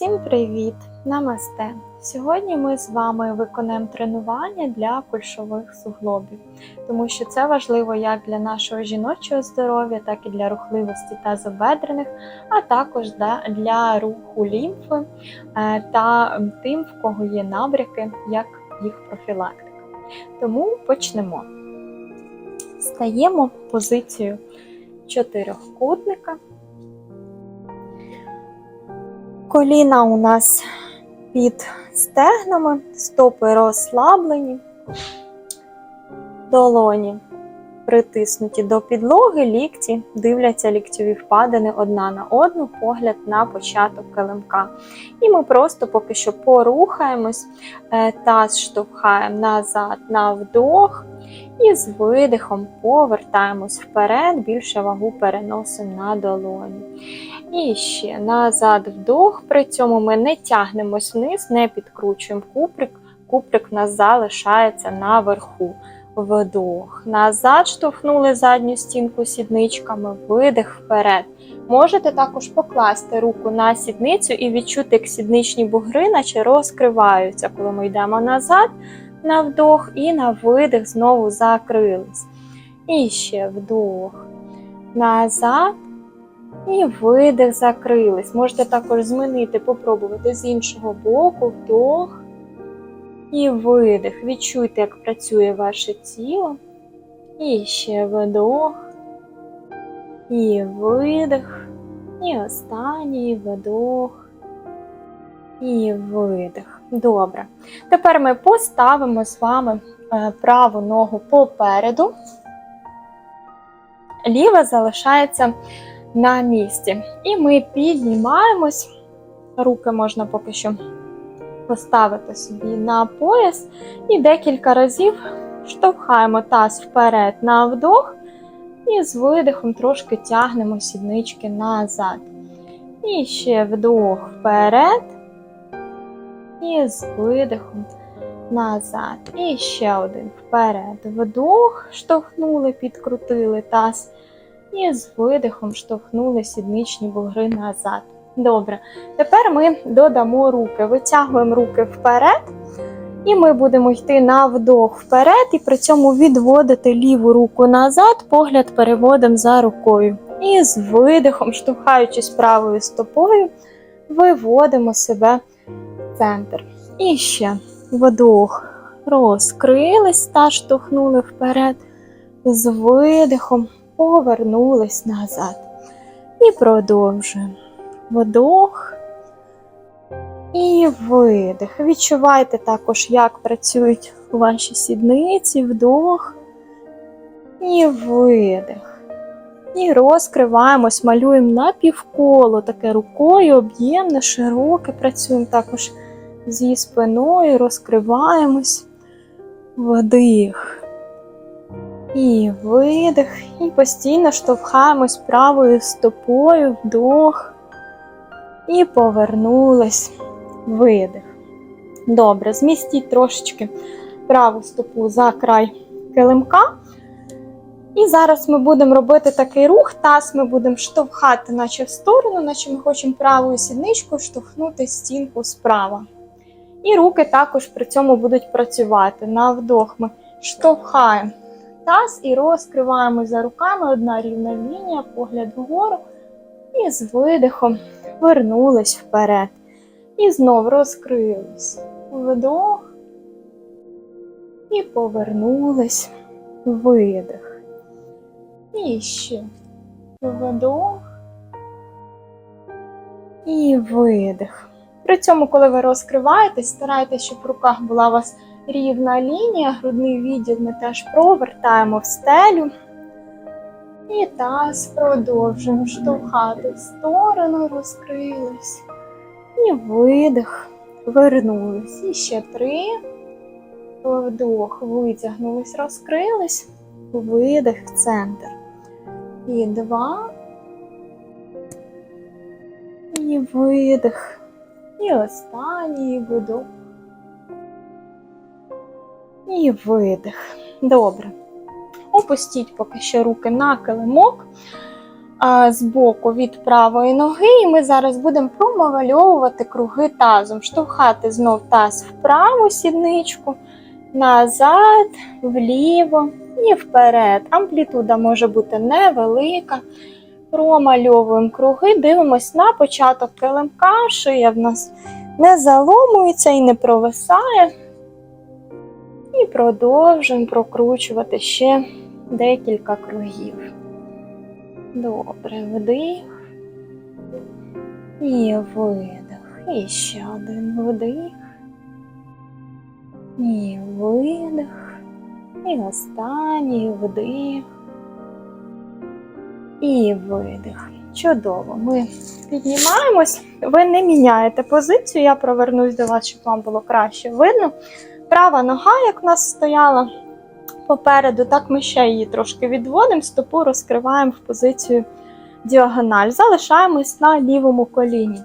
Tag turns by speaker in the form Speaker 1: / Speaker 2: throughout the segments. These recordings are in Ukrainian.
Speaker 1: Всім привіт! Намасте! Сьогодні ми з вами виконаємо тренування для кульшових суглобів, тому що це важливо як для нашого жіночого здоров'я, так і для рухливості тазобедрених, а також для- руху лімфи е, та тим, в кого є набряки, як їх профілактика. Тому почнемо. Стаємо позицію чотирьохкутника. Коліна у нас під стегнами, стопи розслаблені, долоні притиснуті до підлоги, лікті дивляться ліктьові впадини одна на одну, погляд на початок килимка. І ми просто поки що порухаємось, е, таз штовхаємо назад на вдох. І з видихом повертаємось вперед, більше вагу переносимо на долоні. І ще назад вдох. При цьому ми не тягнемось вниз, не підкручуємо куприк. Куприк у нас залишається наверху. Вдох. Назад штовхнули задню стінку сідничками, видих вперед. Можете також покласти руку на сідницю і відчути, як сідничні бугри, наче розкриваються, коли ми йдемо назад на вдох і на видих знову закрились. І ще вдох. Назад. І видих закрились. Можете також змінити, попробувати з іншого боку, вдох і видих. Відчуйте, як працює ваше тіло. І ще вдох. І видих. І останній вдох. І видих. Добре. Тепер ми поставимо з вами е, праву ногу попереду. Ліва залишається на місці. І ми піднімаємось. Руки можна поки що поставити собі на пояс. І декілька разів штовхаємо таз вперед на вдох. І з видихом трошки тягнемо сіднички назад. І ще вдох вперед. І з видихом назад. І ще один вперед. Вдох, штовхнули, підкрутили таз. І з видихом штовхнули сідничні бугри назад. Добре. Тепер ми додамо руки. Витягуємо руки вперед. І ми будемо йти на вдох вперед, і при цьому відводити ліву руку назад, погляд переводимо за рукою. І з видихом, штовхаючись правою стопою, виводимо себе в центр. І ще вдох. Розкрились та штовхнули вперед. З видихом повернулись назад. І продовжуємо. Вдох і видих. Відчувайте також, як працюють ваші сідниці, вдох і видих. І розкриваємось, малюємо напівколо, таке рукою, об'ємне, широке. Працюємо також зі спиною, розкриваємось. Вдих. І видих. І постійно штовхаємось правою стопою, вдох. І повернулись. Видих. Добре, змістіть трошечки праву стопу за край килимка. І зараз ми будемо робити такий рух, таз ми будемо штовхати, наче в сторону, наче ми хочемо правою сідничкою штовхнути стінку справа. І руки також при цьому будуть працювати. На вдох ми штовхаємо таз і розкриваємо за руками одна рівна лінія, погляд вгору. І з видихом вернулись вперед. І знов розкрились. Вдох. І повернулись. Видих. І ще. Вдох. І видих. При цьому, коли ви розкриваєтесь, старайтесь, щоб в руках була у вас рівна лінія, грудний відділ ми теж провертаємо в стелю. І таз продовжуємо штовхати в сторону, розкрились. І видих, вернулись. І ще три. Вдох, витягнулись, розкрились. Видих в центр. І два. І видих. І останній вдох. І видих. Добре. Опустіть поки що руки на килимок. а, збоку від правої ноги, і ми зараз будемо промальовувати круги тазом, штовхати знов таз в праву сідничку, назад, вліво і вперед. Амплітуда може бути невелика. Промальовуємо круги, дивимось на початок килимка, шия в нас не заломується і не провисає. І продовжуємо прокручувати ще декілька кругів. Добре, вдих. І видих. І ще один вдих. І видих. І останній вдих. І видих. Чудово. Ми піднімаємось. Ви не міняєте позицію. Я провернусь до вас, щоб вам було краще видно. Права нога, як в нас стояла попереду, так ми ще її трошки відводимо, стопу розкриваємо в позицію діагональ. Залишаємось на лівому коліні.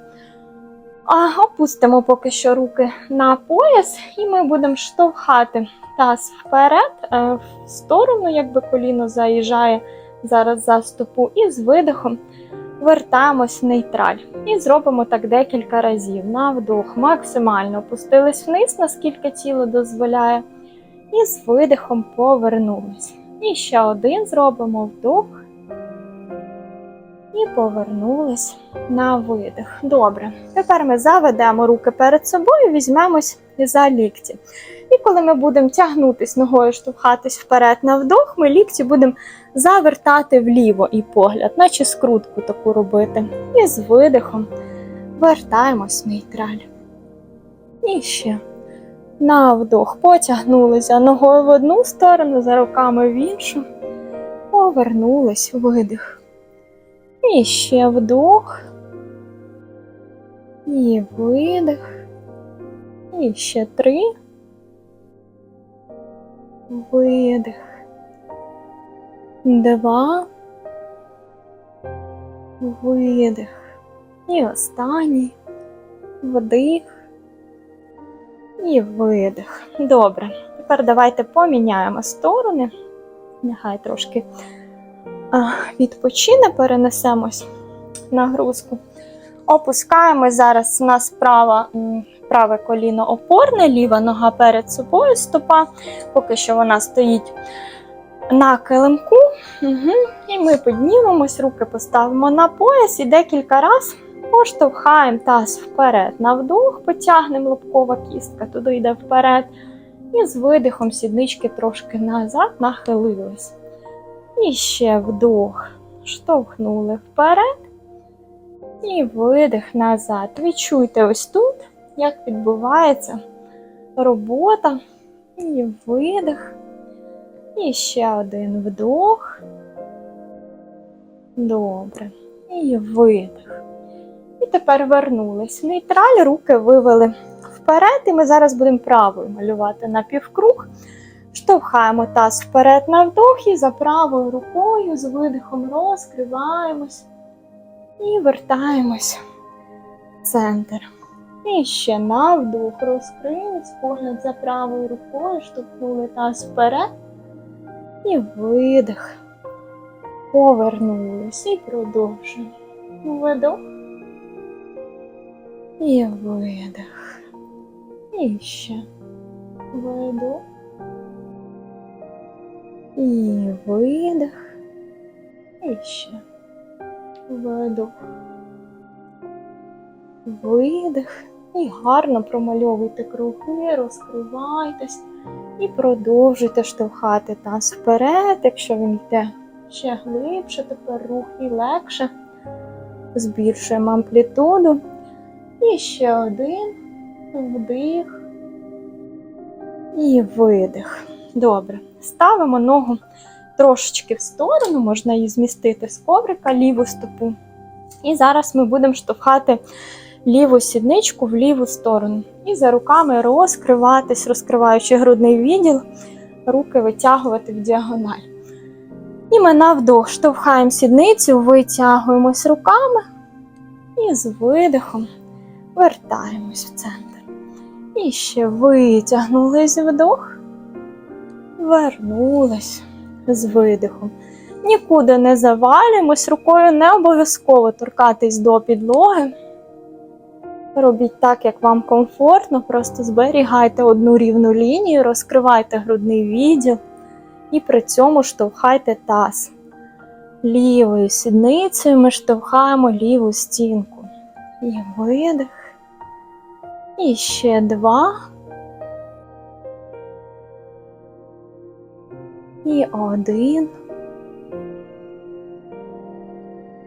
Speaker 1: А, опустимо поки що руки на пояс, і ми будемо штовхати таз вперед, е, в сторону, якби коліно заїжджає зараз за стопу, і з видихом вертаємось в нейтраль. І зробимо так декілька разів. На вдох максимально опустились вниз, наскільки тіло дозволяє. І з видихом повернулись. І ще один зробимо вдох. І повернулись на видих. Добре. Тепер ми заведемо руки перед собою, візьмемось за лікті. І коли ми будемо тягнутись ногою, штовхатись вперед на вдох, ми лікті будемо завертати вліво і погляд, наче скрутку таку робити. І з видихом вертаємось в нейтраль. І ще. На вдох потягнулися ногою в одну сторону, за руками в іншу. Повернулись видих. І ще вдох. І видих. І ще три. Видих. Два. Видих. І останній. Вдих. І видих. Добре. Тепер давайте поміняємо сторони. Нехай трошки відпочине, перенесемось нагрузку. Опускаємо зараз у нас праве коліно опорне, ліва нога перед собою стопа. Поки що вона стоїть на килимку. Угу. І ми піднімемось, руки поставимо на пояс і декілька разів поштовхаємо таз вперед. На вдох, потягнемо лобкова кістка, туди йде вперед. І з видихом сіднички трошки назад нахилились. І ще вдох. Штовхнули вперед. І видих назад. Відчуйте ось тут, як відбувається робота. І видих. І ще один вдох. Добре. І видих. І тепер вернулись нейтраль, руки вивели вперед, і ми зараз будемо правою малювати на півкруг. Штовхаємо таз вперед на вдох і за правою рукою з видихом розкриваємось і вертаємось в центр. І ще на вдох розкрились, погляд за правою рукою, штовхнули таз вперед. І видих. Повернулись і продовжуємо. Вдох. І видих. І ще. Видох. І видих. І ще. Видох. Видих. І гарно промальовуйте круги, розкривайтесь і продовжуйте штовхати таз вперед, якщо він йде ще глибше, тепер рух і легше. Збільшуємо амплітуду. І ще один вдих і видих. Добре. Ставимо ногу трошечки в сторону, можна її змістити з коврика, ліву стопу. І зараз ми будемо штовхати ліву сідничку в ліву сторону. І за руками розкриватись, розкриваючи грудний відділ, руки витягувати в діагональ. І ми на вдох штовхаємо сідницю, витягуємось руками і з видихом вертаємось в центр. І ще витягнулись вдох, вернулись з видихом. Нікуди не завалюємось, рукою не обов'язково торкатись до підлоги. Робіть так, як вам комфортно, просто зберігайте одну рівну лінію, розкривайте грудний відділ і при цьому штовхайте таз. Лівою сідницею ми штовхаємо ліву стінку. І видих. І ще два. І один.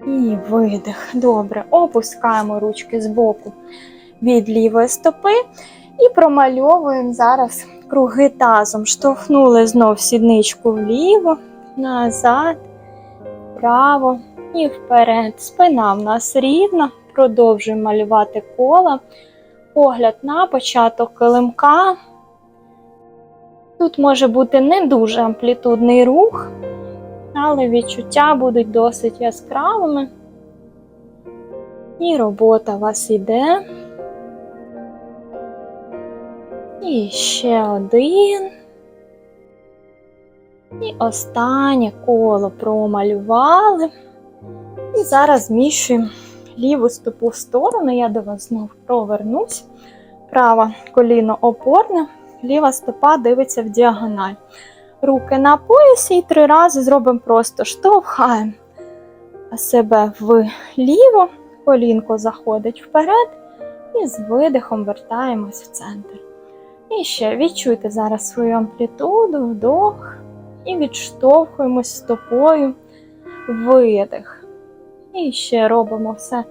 Speaker 1: І видих. Добре. Опускаємо ручки з боку від лівої стопи і промальовуємо зараз круги тазом. Штовхнули знов сідничку вліво, назад, вправо і вперед. Спина в нас рівна. Продовжуємо малювати кола. Погляд на початок килимка. Тут може бути не дуже амплітудний рух, але відчуття будуть досить яскравими. І робота у вас іде. І ще один. І останнє коло промалювали. І зараз зміщуємо ліву стопу в сторону. Я до вас знову провернусь. Праве коліно опорне, ліва стопа дивиться в діагональ. Руки на поясі і три рази зробимо просто штовхаємо себе вліво, колінко заходить вперед, і з видихом вертаємось в центр. І ще відчуйте зараз свою амплітуду, вдох, і відштовхуємось стопою, видих. І ще робимо все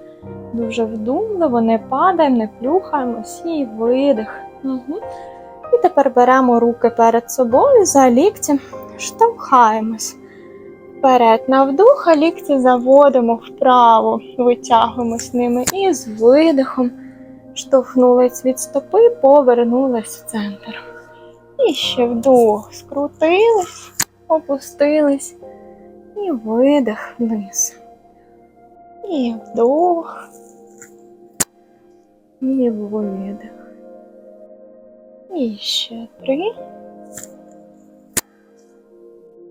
Speaker 1: дуже вдумливо, не падаємо, не плюхаємось і видих. Угу. І тепер беремо руки перед собою за лікті, штовхаємось. Вперед на вдох, а лікті заводимо вправо, витягуємось ними і з видихом штовхнулись від стопи, повернулись в центр. І ще вдох, скрутились, опустились і видих вниз. І вдох. І видих. І ще три.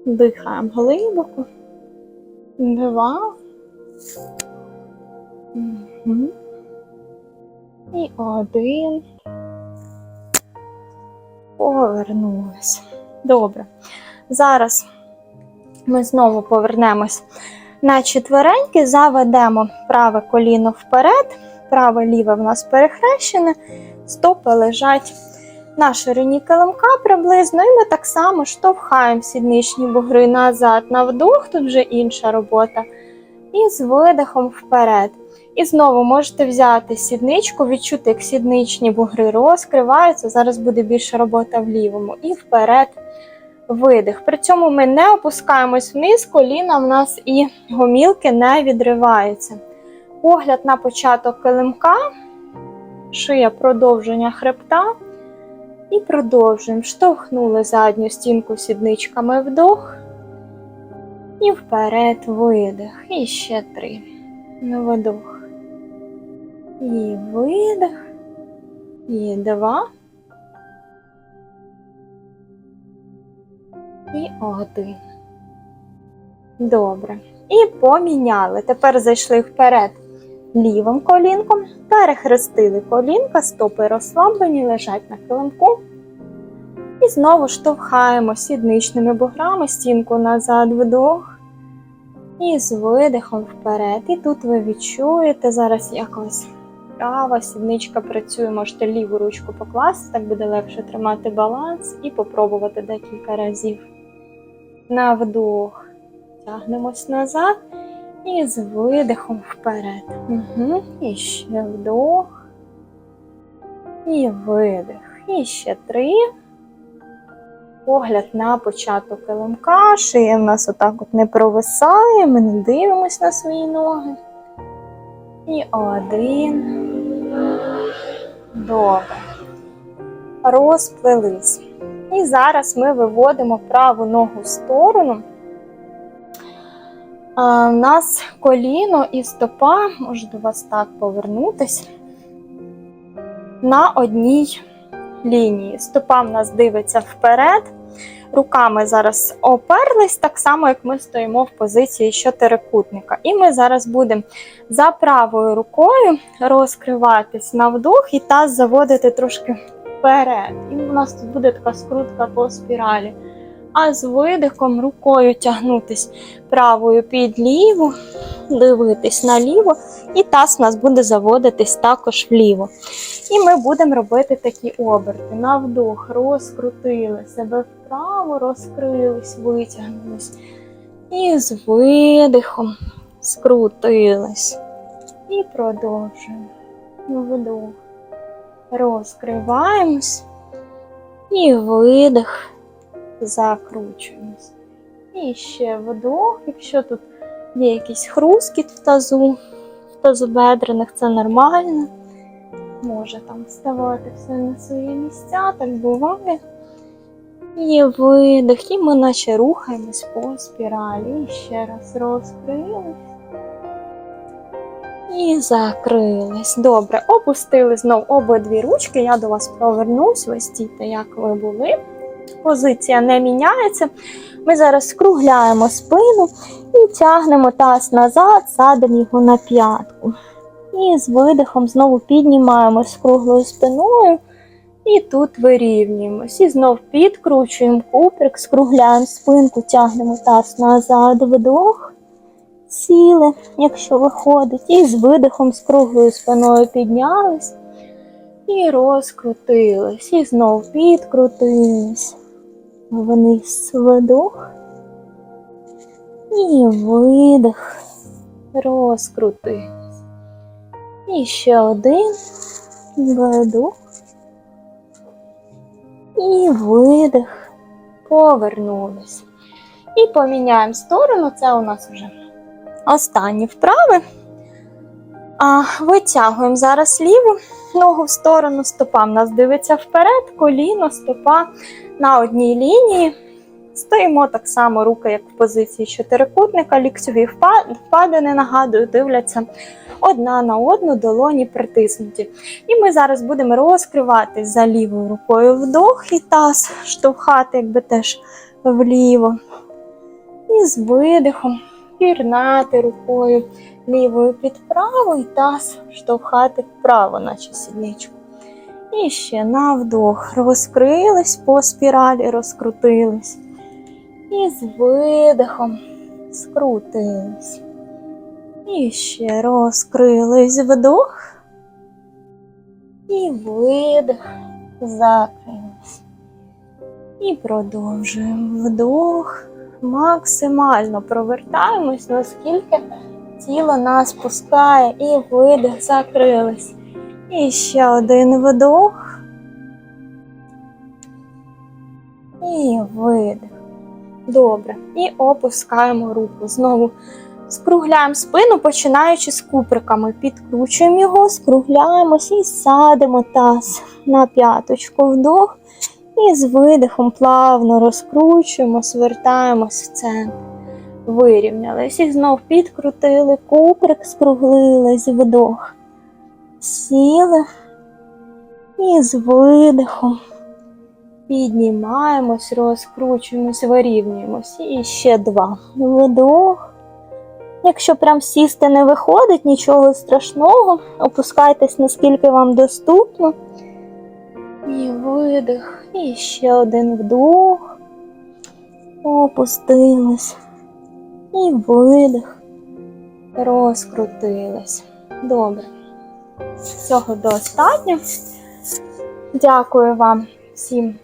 Speaker 1: Дихаємо глибоко. Два. Угу. І один. Повернулися. Добре. Зараз ми знову повернемось на четвереньки, заведемо праве коліно вперед, праве ліве в нас перехрещене, стопи лежать на ширині килимка приблизно, і ми так само штовхаємо сідничні бугри назад на вдох, тут вже інша робота. І з видихом вперед. І знову можете взяти сідничку, відчути, як сідничні бугри розкриваються. Зараз буде більше робота в лівому. І вперед видих. При цьому ми не опускаємось вниз, коліна в нас і гомілки не відриваються. Погляд на початок килимка, шия продовження хребта. І продовжуємо. Штовхнули задню стінку сідничками вдох. І вперед видих. І ще три. Вдох. І видих. І два. І один. Добре. І поміняли. Тепер зайшли вперед лівим колінком, перехрестили колінка, стопи розслаблені, лежать на килимку. І знову штовхаємо сідничними буграми стінку назад вдох. І з видихом вперед. І тут ви відчуєте зараз якось права сідничка працює, можете ліву ручку покласти, так буде легше тримати баланс і попробувати декілька разів. На вдох. Тягнемось назад. І з видихом вперед. Угу. І ще вдох. І видих. І ще три. Погляд на початок килимка. Шия в нас отак от не провисає. Ми не дивимось на свої ноги. І один. Добре. Розплелись. І зараз ми виводимо праву ногу в сторону. А, У нас коліно і стопа, можу до вас так повернутися, на одній лінії. Стопа в нас дивиться вперед. Руками зараз оперлись, так само, як ми стоїмо в позиції чотирикутника. І ми зараз будемо за правою рукою розкриватись на вдох і таз заводити трошки вперед. І у нас тут буде така скрутка по спіралі. А з видихом рукою тягнутись правою під ліву, дивитись наліво, і таз у нас буде заводитись також вліво. І ми будемо робити такі оберти. На вдох розкрутили себе вправо, розкрились, витягнулись. І з видихом скрутились. І продовжуємо. Вдох. Розкриваємось. І видих. Закручуємось. І ще вдох. Якщо тут є якийсь хрускіт в тазу, в тазобедрених, це нормально. Може там вставати все на свої місця, так буває. І видих, і ми наче рухаємось по спіралі. І ще раз розкрились. І закрились. Добре, опустили знов обидві ручки. Я до вас повернусь. Ви стійте, як ви були. Позиція не міняється. Ми зараз скругляємо спину і тягнемо таз назад, садимо його на п'ятку. І з видихом знову піднімаємось з круглою спиною. І тут вирівнюємось. І знов підкручуємо куприк, скругляємо спинку, тягнемо таз назад, вдох, сіли, якщо виходить. І з видихом з круглою спиною піднялись. І розкрутились. І знов підкрутились. Вниз вдох. І видих. Розкрутились. І ще один вдох. І видих. Повернулись. І поміняємо сторону. Це у нас вже останні вправи. А витягуємо зараз ліву ногу в сторону, стопа в нас дивиться вперед, коліно, стопа на одній лінії. Стоїмо так само, руки, як в позиції чотирикутника, ліктьові впа- впадини, нагадую, дивляться одна на одну, долоні притиснуті. І ми зараз будемо розкриватись за лівою рукою вдох і таз, штовхати, якби теж вліво. І з видихом пірнати рукою лівою під праву і таз штовхати вправо, наче сідничку. І ще на вдох. Розкрились по спіралі, розкрутились. І з видихом скрутились. І ще розкрились вдох. І видих. Закрились. І продовжуємо вдох. Максимально провертаємось, наскільки тіло нас пускає. І видих, закрились. І ще один вдох. І видих. Добре. І опускаємо руку. Знову скругляємо спину, починаючи з куприками. Підкручуємо його, скругляємось і садимо таз на п'яточку вдох. І з видихом плавно розкручуємо, звертаємось в центр. Вирівнялись. І знов підкрутили, куприк скруглились, вдох. Сіли. І з видихом піднімаємось, розкручуємось, вирівнюємось. І ще два. Вдох. Якщо прям сісти не виходить, нічого страшного. Опускайтесь, наскільки вам доступно. І видих. І ще один вдох. Опустились. І видих. Розкрутились. Добре. Цього достатньо. Дякую вам всім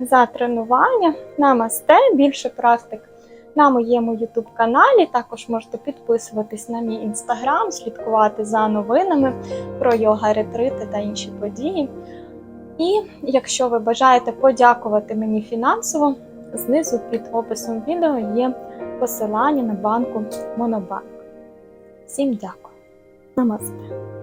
Speaker 1: за тренування. Намасте, більше практик на моєму YouTube каналі. Також можете підписуватись на мій інстаграм, слідкувати за новинами про йога, ретрити та інші події. І якщо ви бажаєте подякувати мені фінансово, знизу під описом відео є посилання на банку Монобанк. Всім дякую. Намасте.